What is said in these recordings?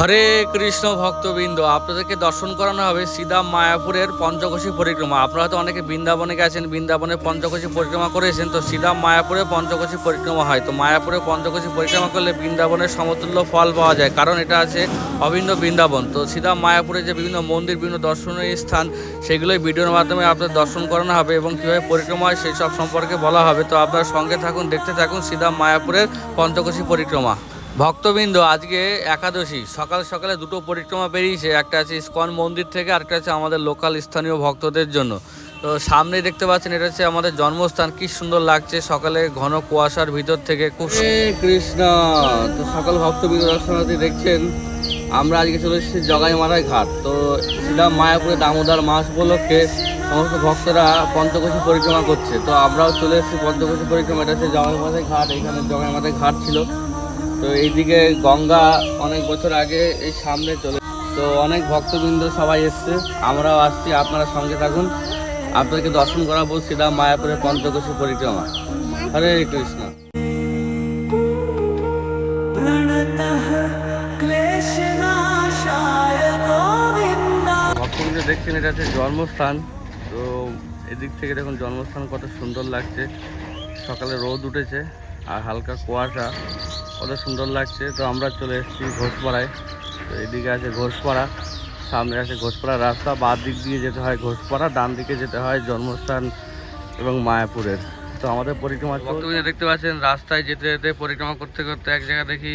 হরে কৃষ্ণ ভক্তবৃন্দ, আপনাদেরকে দর্শন করানো হবে সিধা মায়াপুরের পঞ্চকোশী পরিক্রমা। আপনারা হয়তো অনেকে বৃন্দাবনে গেছেন, বৃন্দাবনে পঞ্চকোশী পরিক্রমা করেছেন, তো সিধা মায়াপুরে পঞ্চকোশী পরিক্রমা হয়। তো মায়াপুরে পঞ্চকোশী পরিক্রমা করলে বৃন্দাবনের সমতুল্য ফল পাওয়া যায়, কারণ এটা আছে অভিন্ন বৃন্দাবন। তো সিধা মায়াপুরে যে বিভিন্ন মন্দির, বিভিন্ন দর্শনীয় স্থান, সেগুলোই ভিডিওর মাধ্যমে আপনাদের দর্শন করানো হবে এবং কীভাবে পরিক্রমা হয় সেই সব সম্পর্কে বলা হবে। তো আপনার সঙ্গে থাকুন, দেখতে থাকুন সিধা মায়াপুরের পঞ্চকোশী পরিক্রমা। ভক্তবৃন্দ, আজকে একাদশী, সকাল সকালে দুটো পরিক্রমা বেরিয়েছে, একটা আছে ইস্কন মন্দির থেকে, আরেকটা আছে আমাদের লোকাল স্থানীয় ভক্তদের জন্য। তো সামনে দেখতে পাচ্ছেন, এটা হচ্ছে আমাদের জন্মস্থান, কি সুন্দর লাগছে, সকালে ঘন কুয়াশার ভিতর থেকে খুব কৃষ্ণ, তো সকল ভক্তবৃন্দ, দর্শনার্থী দেখছেন, আমরা আজকে চলে এসেছি জগাইমারায় ঘাট। তো সিধা মায়াপুরে দামোদর মাস উপলক্ষে সমস্ত ভক্তরা পঞ্চকোশী পরিক্রমা করছে। তো আমরাও চলে এসেছি পঞ্চকোশী পরিক্রমা, এটা হচ্ছে জগাইমাথায় ঘাট, এখানে জগাইমাথায় ঘাট ছিল। তো এইদিকে গঙ্গা অনেক বছর আগে এই সামনে চলে তো অনেক ভক্তবৃন্দ সবাই এসছে। আমরাও আসছি, আপনারা সঙ্গে থাকুন। আপনাদেরকে দর্শন করাবো সেটা মায়াপুরের পঞ্চকোশী পরিক্রমা। হরে কৃষ্ণ। ভক্তবৃন্দ দেখছেন, এটা হচ্ছে জন্মস্থান। তো এদিক থেকে দেখুন, জন্মস্থান কত সুন্দর লাগছে। সকালে রোদ উঠেছে আর হালকা কুয়াশা। কত সুন্দর লাগছে। তো আমরা চলে এসেছি ঘোষপাড়ায়। তো এদিকে আছে ঘোষপাড়া, সামনে আছে ঘোষপাড়া রাস্তা। বাঁ দিক দিয়ে যেতে হয় ঘোষপাড়া, ডান দিকে যেতে হয় জন্মস্থান এবং মায়াপুরের। তো আমাদের পরিক্রমা ভক্তবৃন্দ দেখতে পাচ্ছেন, রাস্তায় যেতে যেতে পরিক্রমা করতে করতে এক জায়গা দেখি,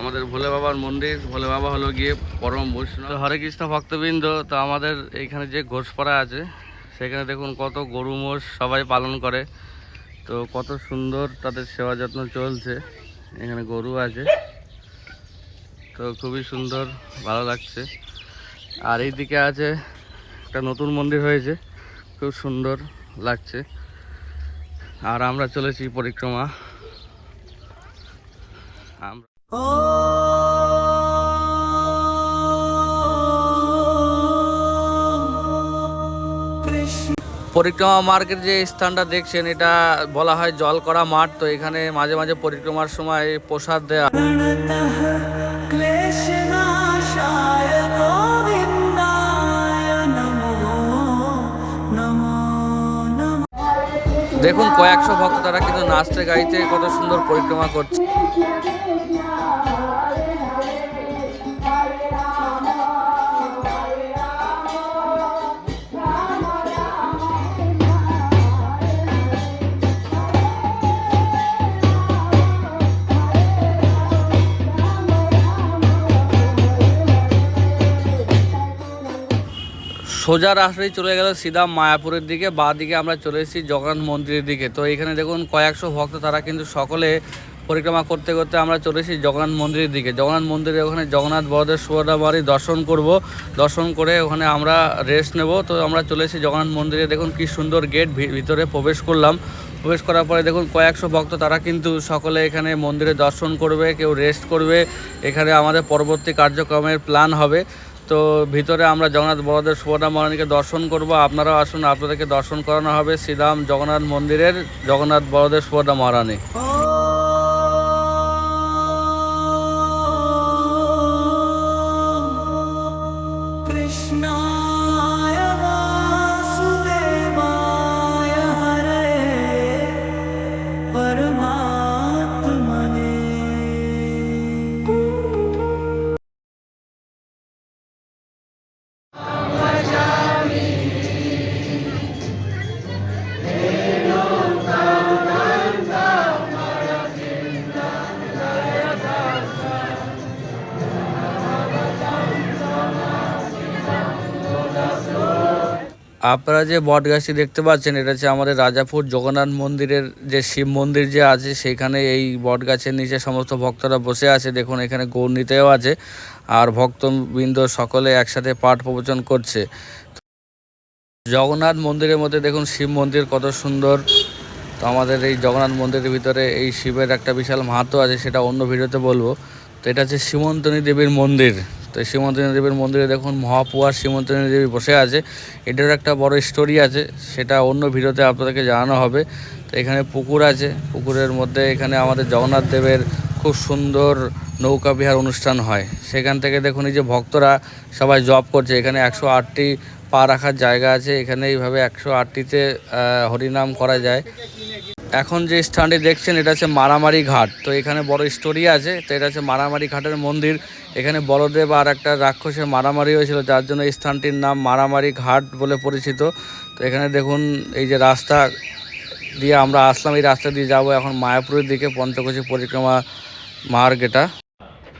আমাদের ভোলে বাবার মন্দির। ভোলে বাবা হলো গিয়ে পরম বৈষ্ণব। হরে কৃষ্ণ ভক্তবৃন্দ, তো আমাদের এইখানে যে ঘোষপাড়া আছে, সেখানে দেখুন কত গরু মোষ সবাই পালন করে। তো কত সুন্দর তাদের সেবা যত্ন চলছে। এখানে গরু আছে। তো খুবই সুন্দর, ভালো লাগছে। আর এই দিকে আছে একটা নতুন মন্দির হয়েছে। খুব সুন্দর লাগছে। আর আমরা চলেছি পরিক্রমা। আমরা পরিক্রমা মার্গের যে স্থানটা দেখছেন, এটা বলা হয় জল করা মাঠ। তো এখানে মাঝে মাঝে পরিক্রমার সময় প্রসাদ দেয়া দেখুন, কয়েকশো ভক্ত তারা কিন্তু নাচতে, গাইতে কত সুন্দর পরিক্রমা করছে। সোজা রাস্তায় চলে গেল সিধা মায়াপুরের দিকে, বা দিকে আমরা চলে এসেছি জগন্নাথ মন্দিরের দিকে। তো এখানে দেখুন কয়েকশো ভক্ত, তারা কিন্তু সকলে পরিক্রমা করতে করতে আমরা চলে এসেছি জগন্নাথ মন্দিরের দিকে। জগন্নাথ মন্দিরে ওখানে জগন্নাথ বড়দের সুভদ্রাবাড়ি দর্শন করব। দর্শন করে ওখানে আমরা রেস্ট নেব। তো আমরা চলে এসেছি জগন্নাথ মন্দিরে। দেখুন কি সুন্দর গেট ভিতরে প্রবেশ করলাম। প্রবেশ করার পরে দেখুন কয়েকশো ভক্ত, তারা কিন্তু সকলে এখানে মন্দিরে দর্শন করবে, কেউ রেস্ট করবে। এখানে আমাদের পরবর্তী কার্যক্রমের প্ল্যান হবে। তো ভিতরে আমরা জগন্নাথ বড়দের সুভদ্রা মহারানীকে দর্শন করব। আপনারাও আসুন, আপনাদেরকে দর্শন করানো হবে শ্রীরাম জগন্নাথ মন্দিরের জগন্নাথ বড়দের সুভদ্রা মহারানী। আপনারা যে বটগাছটি দেখতে পাচ্ছেন, এটা হচ্ছে আমাদের রাজাপুর জগন্নাথ মন্দিরের যে শিব মন্দির যে আছে, সেখানে এই বটগাছের নিচে সমস্ত ভক্তরা বসে আছে। দেখুন, এখানে গৌরনীতেও আছে আর ভক্তবৃন্দ সকলে একসাথে পাঠ প্রবচন করছে। জগন্নাথ মন্দিরের মধ্যে দেখুন, শিব মন্দির কত সুন্দর। তো আমাদের এই জগন্নাথ মন্দিরের ভিতরে এই শিবের একটা বিশাল মাহাত্ম আছে, সেটা অন্য ভিডিওতে বলব। তো এটা হচ্ছে সীমন্তনী দেবীর মন্দির। তো সীমন্তনী দেবীর মন্দিরে দেখুন, মহাপুয়ার সীমন্তনী দেবী বসে আছে। এটার একটা বড় স্টোরি আছে, সেটা অন্য ভিডিওতে আপনাদেরকে জানানো হবে। তো এখানে পুকুর আছে, পুকুরের মধ্যে এখানে আমাদের জগন্নাথ দেবের খুব সুন্দর নৌকা বিহার অনুষ্ঠান হয়। সেখান থেকে দেখুন, এই যে ভক্তরা সবাই জব করছে, এখানে একশো আটটি পা রাখার জায়গা আছে, এখানে এইভাবে একশো আটটিতে হরিনাম করা যায়। এখন যে স্থানটি দেখছেন, এটা হচ্ছে মারামারি ঘাট। তো এখানে বড় স্টোরি আছে, তো এটা হচ্ছে মারামারি ঘাটের মন্দির। এখানে বলদেব আর একটা রাক্ষসের মারামারি হয়েছিল, যার জন্য স্থানটির নাম মারামারি ঘাট বলে পরিচিত। তো এখানে দেখুন, এই যে রাস্তা দিয়ে আমরা আসলাম, এই রাস্তা দিয়ে যাব এখন মায়াপুরের দিকে, পঞ্চকোশী পরিক্রমা মার্গেটা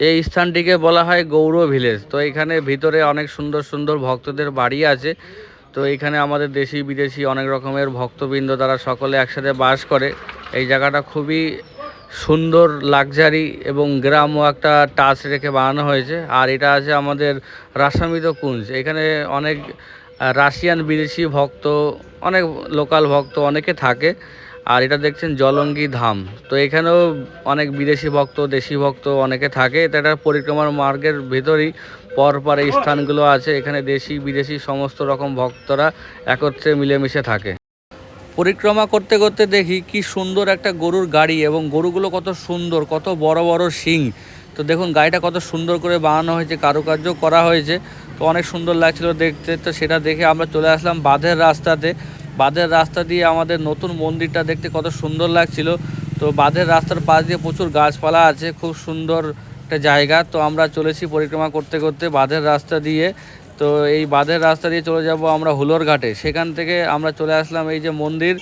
এই স্থানটিকে বলা হয় গৌর ভিলেজ তো এখানে ভিতরে অনেক সুন্দর সুন্দর ভক্তদের বাড়ি আছে। তো এখানে আমাদের দেশি বিদেশি অনেক রকমের ভক্তবৃন্দ, তারা সকলে একসাথে বাস করে। এই জায়গাটা খুবই সুন্দর লাক্সারি এবং গ্রামও একটা টাচ রেখে বানানো হয়েছে। আর এটা আছে আমাদের রাসামিত কুঞ্জ। এখানে অনেক রাশিয়ান বিদেশি ভক্ত, অনেক লোকাল ভক্ত অনেকে থাকে। আর এটা দেখছেন জলঙ্গি ধাম। তো এখানেও অনেক বিদেশি ভক্ত, দেশি ভক্ত অনেকে থাকে। এটা একটা পরিক্রমার মার্গের ভেতরেই পরপর এই স্থানগুলো আছে। এখানে দেশি, বিদেশি সমস্ত রকম ভক্তরা একত্রে মিলেমিশে থাকে। পরিক্রমা করতে করতে দেখি কি সুন্দর একটা গরুর গাড়ি এবং গরুগুলো কত সুন্দর, কত বড় বড় শিং। তো দেখুন, গাড়িটা কত সুন্দর করে বানানো হয়েছে, কারুকার্য করা হয়েছে। তো অনেক সুন্দর লাগছিল দেখতে। তো সেটা দেখে আমরা চলে আসলাম বাঁধের রাস্তাতে। বাঁধের রাস্তা দিয়ে আমাদের নতুন মন্দিরটা দেখতে কত সুন্দর লাগছিল। তো বাঁধের রাস্তার পাশ দিয়ে প্রচুর গাছপালা আছে, খুব সুন্দর একটা জায়গা। তো আমরা চলেছি পরিক্রমা করতে করতে বাঁধের রাস্তা দিয়ে। তো এই বাঁধের রাস্তা দিয়ে চলে যাব আমরা হুলোর ঘাটে। সেখান থেকে আমরা চলে আসলাম এই যে মন্দির,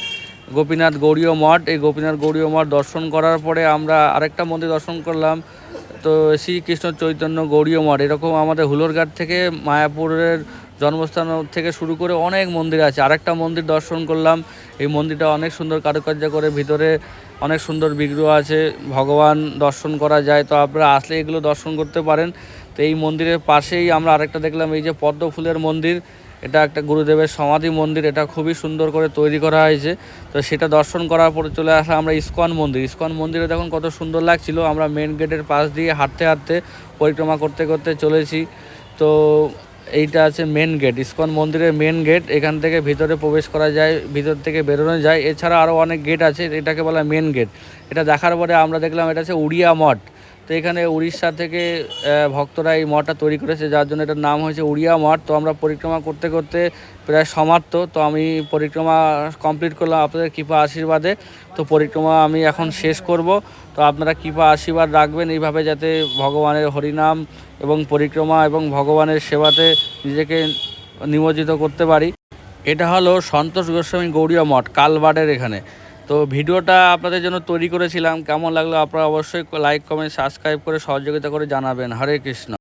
গোপীনাথ গৌরীয় মঠ। এই গোপীনাথ গৌরীয় মঠ দর্শন করার পরে আমরা আরেকটা মন্দির দর্শন করলাম। তো শ্রীকৃষ্ণ চৈতন্য গৌরীয় মঠ এরকম আমাদের হুলোরঘাট থেকে মায়াপুরের জন্মস্থান থেকে শুরু করে অনেক মন্দির আছে। আরেকটা মন্দির দর্শন করলাম। এই মন্দিরটা অনেক সুন্দর কারুকার্য করে, ভিতরে অনেক সুন্দর বিগ্রহ আছে, ভগবান দর্শন করা যায়। তো আপনারা আসলে এগুলো দর্শন করতে পারেন। তো এই মন্দিরের পাশেই আমরা আরেকটা দেখলাম, এই যে পদ্ম ফুলের মন্দির। এটা একটা গুরুদেবের সমাধি মন্দির, এটা খুবই সুন্দর করে তৈরি করা হয়েছে। তো সেটা দর্শন করার পরে চলে আসা আমরা ইস্কন মন্দির। ইস্কন মন্দিরে দেখুন কত সুন্দর লাগছিল, আমরা মেন গেটের পাশ দিয়ে হাঁটতে হাঁটতে পরিক্রমা করতে করতে চলেছি। তো এইটা আছে মেন গেট ইস্কন মন্দিরের মেন গেট এখান থেকে ভিতরে প্রবেশ করা যায়, ভিতর থেকে বেরোনো যায়। এছাড়া আরও অনেক গেট আছে, এটাকে বলা মেন গেট এটা দেখার পরে আমরা দেখলাম এটা হচ্ছে উড়িয়া মঠ। তো এখানে উড়িষ্যা থেকে ভক্তরা এই মঠটা তৈরি করেছে, যার জন্য এটার নাম হয়েছে উড়িয়া মঠ। তো আমরা পরিক্রমা করতে করতে প্রায় সমাপ্ত। তো আমি পরিক্রমা কমপ্লিট করলাম আপনাদের কৃপা আশীর্বাদে। তো পরিক্রমা আমি এখন শেষ করব। তো আপনারা কৃপা আশীর্বাদ রাখবেন এইভাবে যাতে ভগবানের হরিনাম এবং পরিক্রমা এবং ভগবানের সেবাতে নিজেকে নিমজ্জিত করতে পারি। এটা হলো সন্তোষ গোস্বামী গৌরীয় মঠ কালবাডের এখানে। তো ভিডিওটা আপনাদের জন্য তৈরি করেছিলাম। কেমন লাগল আপনারা অবশ্যই লাইক কমেন্ট সাবস্ক্রাইব করে সহযোগিতা করে জানাবেন। হরে কৃষ্ণ।